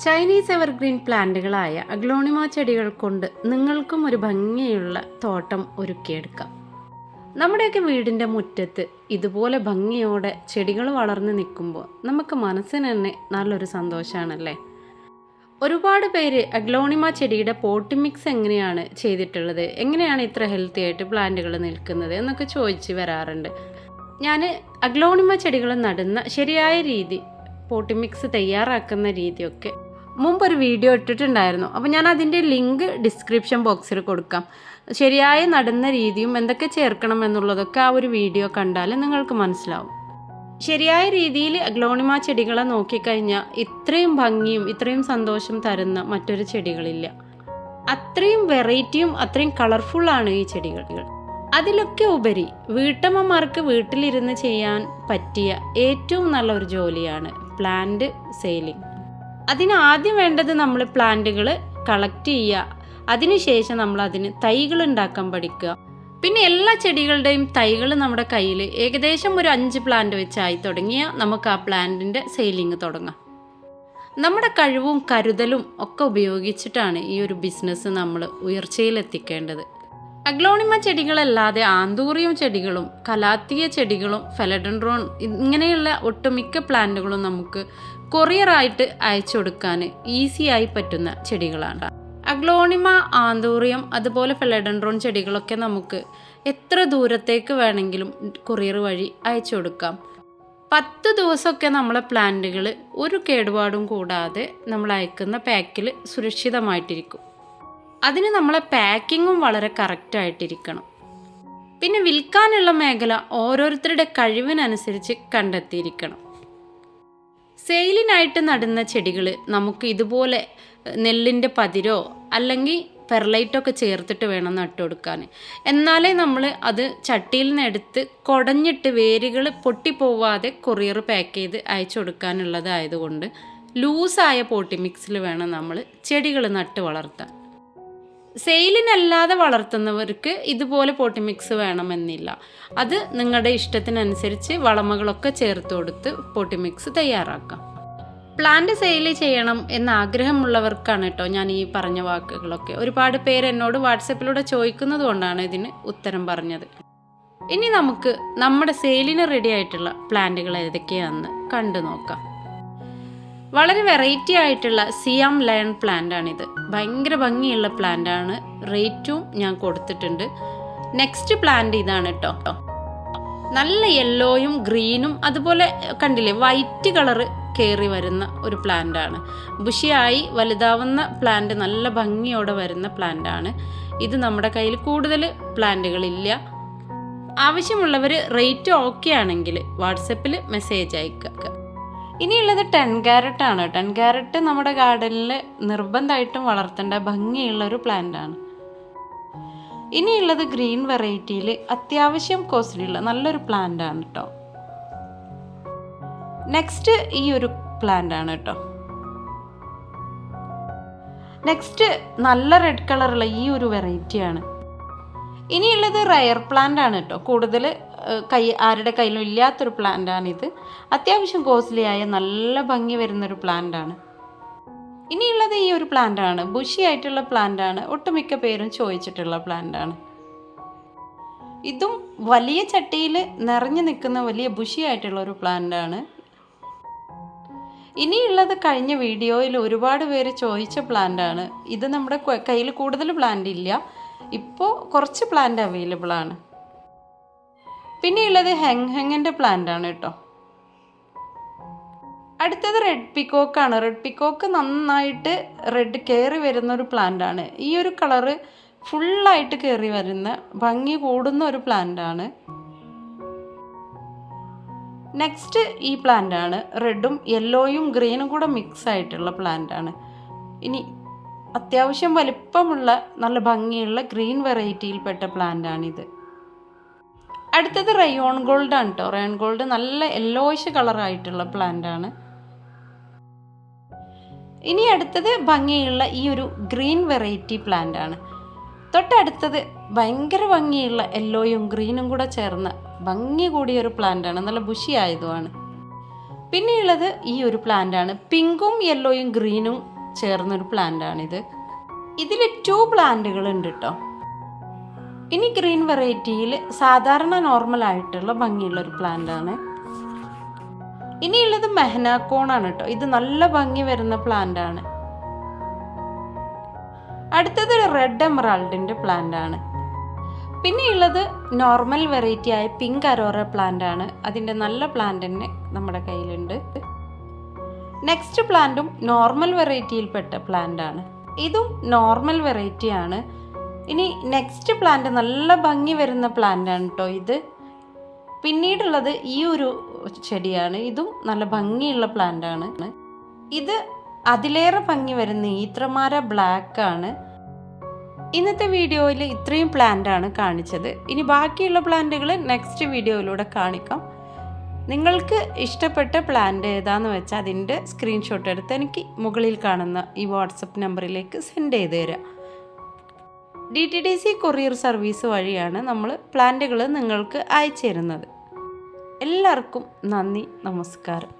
Chinese evergreen പ്ലാന്റുകളായ aglaonema ചെടികൾ കൊണ്ട് നിങ്ങൾക്കും ഒരു ഭംഗിയുള്ള തോട്ടം ഒരുക്കിയെടുക്കാം. നമ്മുടെയൊക്കെ വീടിന്റെ മുറ്റത്ത് ഇതുപോലെ ഭംഗിയോടെ ചെടികൾ വളർന്നു നിൽക്കുമ്പോൾ നമുക്ക് മനസ്സിന് തന്നെ നല്ലൊരു സന്തോഷമാണല്ലേ ഒരുപാട് പേര് അഗ്ലോണിമ ചെടിയുടെ പോട്ടി മിക്സ് എങ്ങനെയാണ് ചെയ്തിട്ടുള്ളത് എങ്ങനെയാണ് ഇത്ര ഹെൽത്തി ആയിട്ട് പ്ലാന്റുകൾ നിൽക്കുന്നത് എന്നൊക്കെ ചോദിച്ച് വരാറുണ്ട്. ഞാൻ അഗ്ലോണിമ ചെടികൾ നടുന്ന ശരിയായ രീതി പോട്ടി മിക്സ് തയ്യാറാക്കുന്ന രീതിയൊക്കെ മുമ്പൊരു വീഡിയോ ഇട്ടിട്ടുണ്ടായിരുന്നു. അപ്പോൾ ഞാൻ അതിന്റെ ലിങ്ക് ഡിസ്ക്രിപ്ഷൻ ബോക്സിൽ കൊടുക്കാം. ശരിയായ നടുന്ന രീതിയും എന്തൊക്കെ ചേർക്കണം എന്നുള്ളതൊക്കെ ആ ഒരു വീഡിയോ കണ്ടാൽ നിങ്ങൾക്ക് മനസ്സിലാവും. ശരിയായ രീതിയിൽ അഗ്ലോണിമ ചെടികളെ നോക്കിക്കഴിഞ്ഞാൽ ഇത്രയും ഭംഗിയും ഇത്രയും സന്തോഷം തരുന്ന മറ്റൊരു ചെടികളില്ല. അത്രയും വെറൈറ്റിയും അത്രയും കളർഫുള്ളാണ് ഈ ചെടികൾ. അതിലൊക്കെ ഉപരി വീട്ടമ്മമാർക്ക് വീട്ടിലിരുന്ന് ചെയ്യാൻ പറ്റിയ ഏറ്റവും നല്ലൊരു ജോലിയാണ് പ്ലാന്റ് സെയിലിംഗ്. അതിന് ആദ്യം വേണ്ടത് നമ്മൾ പ്ലാന്റുകൾ കളക്ട് ചെയ്യുക. അതിനുശേഷം നമ്മൾ അതിന് തൈകൾ ഉണ്ടാക്കാൻ പഠിക്കുക. പിന്നെ എല്ലാ ചെടികളുടെയും തൈകൾ നമ്മുടെ കയ്യിൽ ഏകദേശം ഒരു അഞ്ച് പ്ലാന്റ് വെച്ചായി തുടങ്ങിയാൽ നമുക്ക് ആ പ്ലാന്റിന്റെ സെയിലിംഗ് തുടങ്ങാം. നമ്മുടെ കഴിവും കരുതലും ഒക്കെ ഉപയോഗിച്ചിട്ടാണ് ഈ ഒരു ബിസിനസ് നമ്മൾ ഉയർച്ചയിലെത്തിക്കേണ്ടത്. അഗ്ലോണിമ ചെടികളല്ലാതെ ആന്തൂറിയം ചെടികളും കലാത്തിയ ചെടികളും ഫെലഡൻഡ്രോൺ ഇങ്ങനെയുള്ള ഒട്ടുമിക്ക പ്ലാന്റുകളും നമുക്ക് കൊറിയറായിട്ട് അയച്ചു കൊടുക്കാൻ ഈസിയായി പറ്റുന്ന ചെടികളാണ് അഗ്ലോണിമ ആന്തൂറിയം അതുപോലെ ഫെലഡൻഡ്രോൺ ചെടികളൊക്കെ നമുക്ക് എത്ര ദൂരത്തേക്ക് വേണമെങ്കിലും കൊറിയർ വഴി അയച്ചു കൊടുക്കാം പത്ത് ദിവസമൊക്കെ നമ്മളെ പ്ലാന്റുകൾ ഒരു കേടുപാടും കൂടാതെ നമ്മൾ അയക്കുന്ന പാക്കിൽ സുരക്ഷിതമായിട്ടിരിക്കും. അതിന് നമ്മളെ പാക്കിങ്ങും വളരെ കറക്റ്റായിട്ടിരിക്കണം. പിന്നെ വിൽക്കാനുള്ള മേഖല ഓരോരുത്തരുടെ കഴിവിനനുസരിച്ച് കണ്ടെത്തിയിരിക്കണം. സെയിലിനായിട്ട് നടുന്ന ചെടികൾ നമുക്ക് ഇതുപോലെ നെല്ലിന്റെ പതിരോ അല്ലെങ്കിൽ പെർലൈറ്റൊക്കെ ചേർത്തിട്ട് വേണം നട്ടു കൊടുക്കാൻ. എന്നാലേ നമ്മൾ അത് ചട്ടിയിൽ നിന്ന് എടുത്ത് കുടഞ്ഞിട്ട് വേരുകൾ പൊട്ടിപ്പോവാതെ കൊറിയർ പാക്ക് ചെയ്ത് അയച്ചു കൊടുക്കാനുള്ളതായതുകൊണ്ട് ലൂസായ പോട്ടി മിക്സിൽ വേണം നമ്മൾ ചെടികൾ നട്ട് വളർത്താൻ. സെയിലിനല്ലാതെ വളർത്തുന്നവർക്ക് ഇതുപോലെ പോട്ടി മിക്സ് വേണമെന്നില്ല. അത് നിങ്ങളുടെ ഇഷ്ടത്തിനനുസരിച്ച് വളമകളൊക്കെ ചേർത്ത് കൊടുത്ത് പോട്ടി മിക്സ് തയ്യാറാക്കാം. പ്ലാന്റ് സെയിൽ ചെയ്യണം എന്ന ആഗ്രഹമുള്ളവർക്കാണ് കേട്ടോ ഞാൻ ഈ പറഞ്ഞ വാക്കുകളൊക്കെ. ഒരുപാട് പേര് എന്നോട് വാട്സപ്പിലൂടെ ചോദിക്കുന്നത് കൊണ്ടാണ് ഇതിന് ഉത്തരം പറഞ്ഞത്. ഇനി നമുക്ക് നമ്മുടെ സെയിലിന് റെഡി ആയിട്ടുള്ള പ്ലാന്റുകൾ ഏതൊക്കെയാണെന്ന് കണ്ടു നോക്കാം. വളരെ വെറൈറ്റി ആയിട്ടുള്ള സിയാം ലയൺ പ്ലാന്റ് ആണിത്. ഭയങ്കര ഭംഗിയുള്ള പ്ലാന്റ് ആണ്. റേറ്റും ഞാൻ കൊടുത്തിട്ടുണ്ട്. നെക്സ്റ്റ് പ്ലാന്റ് ഇതാണ് കേട്ടോ നല്ല യെല്ലോയും ഗ്രീനും അതുപോലെ കണ്ടില്ലേ വൈറ്റ് കളറ് കയറി വരുന്ന ഒരു പ്ലാന്റ് ആണ്. ബുഷിയായി വലുതാവുന്ന പ്ലാന്റ് നല്ല ഭംഗിയോടെ വരുന്ന പ്ലാന്റ് ആണ്. ഇത് നമ്മുടെ കയ്യിൽ കൂടുതൽ പ്ലാന്റുകളില്ല ആവശ്യമുള്ളവർ റേറ്റ് ഓക്കെ ആണെങ്കിൽ വാട്സപ്പിൽ മെസ്സേജ് അയക്കുക. ഇനിയുള്ളത് ടെൻ ക്യാരറ്റ് ആണ്. ടെൻ ക്യാരറ്റ് നമ്മുടെ ഗാർഡനിൽ നിർബന്ധമായിട്ടും വളർത്തേണ്ട ഭംഗിയുള്ള ഒരു പ്ലാന്റ് ആണ്. ഇനിയുള്ളത് ഗ്രീൻ വെറൈറ്റിയിൽ അത്യാവശ്യം കോസ്റ്റ്ലിയുള്ള നല്ലൊരു പ്ലാന്റ് ആണ് കേട്ടോ നെക്സ്റ്റ് ഈ ഒരു പ്ലാന്റ് ആണ് കേട്ടോ നെക്സ്റ്റ് നല്ല റെഡ് കളറുള്ള ഈ ഒരു വെറൈറ്റിയാണ് ഇനിയുള്ളത് റയർ പ്ലാന്റ് ആണ് കേട്ടോ കൂടുതൽ കൈ ആരുടെ കയ്യിലും ഇല്ലാത്തൊരു പ്ലാന്റാണ് ഇത് അത്യാവശ്യം കോസ്റ്റ്ലി ആയ നല്ല ഭംഗി വരുന്നൊരു പ്ലാന്റാണ്. ഇനിയുള്ളത് ഈ ഒരു പ്ലാന്റാണ്. ബുഷി ആയിട്ടുള്ള പ്ലാന്റാണ്. ഒട്ടുമിക്ക പേരും ചോദിച്ചിട്ടുള്ള പ്ലാന്റാണ്. ഇതും വലിയ ചട്ടിയിൽ നിറഞ്ഞു നിൽക്കുന്ന വലിയ ബുഷി ആയിട്ടുള്ള ഒരു പ്ലാന്റാണ്. ഇനിയുള്ളത് കഴിഞ്ഞ വീഡിയോയിൽ ഒരുപാട് പേര് ചോദിച്ച പ്ലാന്റാണ്. ഇത് നമ്മുടെ കയ്യിൽ കൂടുതൽ പ്ലാന്റ് ഇല്ല. ഇപ്പോൾ കുറച്ച് പ്ലാന്റ് അവൈലബിൾ ആണ് പിന്നെയുള്ളത് ഹെങ് ഹെങ്ങിന്റെ പ്ലാന്റ് ആണ് കേട്ടോ. അടുത്തത് റെഡ് പിക്കോക്കാണ് റെഡ് പിക്കോക്ക് നന്നായിട്ട് റെഡ് കയറി വരുന്ന ഒരു പ്ലാന്റ് ആണ്. ഈ ഒരു കളറ് ഫുള്ളായിട്ട് കയറി വരുന്ന ഭംഗി കൂടുന്ന ഒരു പ്ലാന്റ് ആണ്. നെക്സ്റ്റ് ഈ പ്ലാന്റ് ആണ്. റെഡും യെല്ലോയും ഗ്രീനും കൂടെ മിക്സ് ആയിട്ടുള്ള പ്ലാന്റ് ആണ്. ഇനി അത്യാവശ്യം വലിപ്പമുള്ള നല്ല ഭംഗിയുള്ള ഗ്രീൻ വെറൈറ്റിയിൽപ്പെട്ട പ്ലാന്റ് ആണിത്. അടുത്തത് റയോൺ ഗോൾഡ് ആണ് കേട്ടോ റയോൺ ഗോൾഡ് നല്ല യെല്ലോയിഷ് കളറായിട്ടുള്ള പ്ലാന്റ് ആണ്. ഇനി അടുത്തത് ഭംഗിയുള്ള ഈ ഒരു ഗ്രീൻ വെറൈറ്റി പ്ലാന്റ് ആണ്. തൊട്ടടുത്തത് ഭയങ്കര ഭംഗിയുള്ള യെല്ലോയും ഗ്രീനും കൂടെ ചേർന്ന ഭംഗി കൂടിയ ഒരു പ്ലാന്റ് ആണ്. നല്ല ബുഷി ആയതുമാണ്. പിന്നെയുള്ളത് ഈ ഒരു പ്ലാന്റ് ആണ്. പിങ്കും യെല്ലോയും ഗ്രീനും ചേർന്നൊരു പ്ലാന്റ് ആണിത്. ഇതിൽ ടു പ്ലാന്റുകൾ ഉണ്ട് കേട്ടോ ഇനി ഗ്രീൻ വെറൈറ്റിയിൽ സാധാരണ നോർമൽ ആയിട്ടുള്ള ഭംഗിയുള്ള ഒരു പ്ലാന്റ് ആണ്. ഇനിയുള്ളത് മെഹനാക്കോൺ ആണ് കേട്ടോ. ഇത് നല്ല ഭംഗി വരുന്ന പ്ലാന്റ് ആണ്. അടുത്തത് റെഡ് എമറാൾഡിന്റെ പ്ലാന്റ് ആണ്. പിന്നെയുള്ളത് നോർമൽ വെറൈറ്റി ആയ പിങ്ക് അരോറ പ്ലാന്റ് ആണ്. അതിന്റെ നല്ല പ്ലാന്റ് തന്നെ നമ്മുടെ കയ്യിലുണ്ട്. നെക്സ്റ്റ് പ്ലാന്റും നോർമൽ വെറൈറ്റിയിൽപ്പെട്ട പ്ലാന്റ് ആണ്. ഇതും നോർമൽ വെറൈറ്റി ആണ്. ഇനി നെക്സ്റ്റ് പ്ലാന്റ് നല്ല ഭംഗി വരുന്ന പ്ലാന്റ് ആണ് കേട്ടോ ഇത്. പിന്നീടുള്ളത് ഈ ഒരു ചെടിയാണ്. ഇതും നല്ല ഭംഗിയുള്ള പ്ലാന്റ് ആണ്. ഇത് അതിലേറെ ഭംഗി വരുന്ന ഈത്രമാര ബ്ലാക്ക് ആണ്. ഇന്നത്തെ വീഡിയോയിൽ ഇത്രയും പ്ലാന്റ് ആണ് കാണിച്ചത്. ഇനി ബാക്കിയുള്ള പ്ലാന്റുകൾ നെക്സ്റ്റ് വീഡിയോയിലൂടെ കാണിക്കാം. നിങ്ങൾക്ക് ഇഷ്ടപ്പെട്ട പ്ലാന്റ് ഏതാന്ന് വെച്ചാൽ അതിന്റെ സ്ക്രീൻഷോട്ട് എടുത്ത് എനിക്ക് മുകളിൽ കാണുന്ന ഈ വാട്സപ്പ് നമ്പറിലേക്ക് സെൻഡ് ചെയ്ത് തരാം. D T D C courier service വഴിയാണ് നമ്മൾ പ്ലാന്റുകൾ നിങ്ങൾക്ക് അയച്ചു തരുന്നത്. എല്ലാവർക്കും നന്ദി നമസ്കാരം.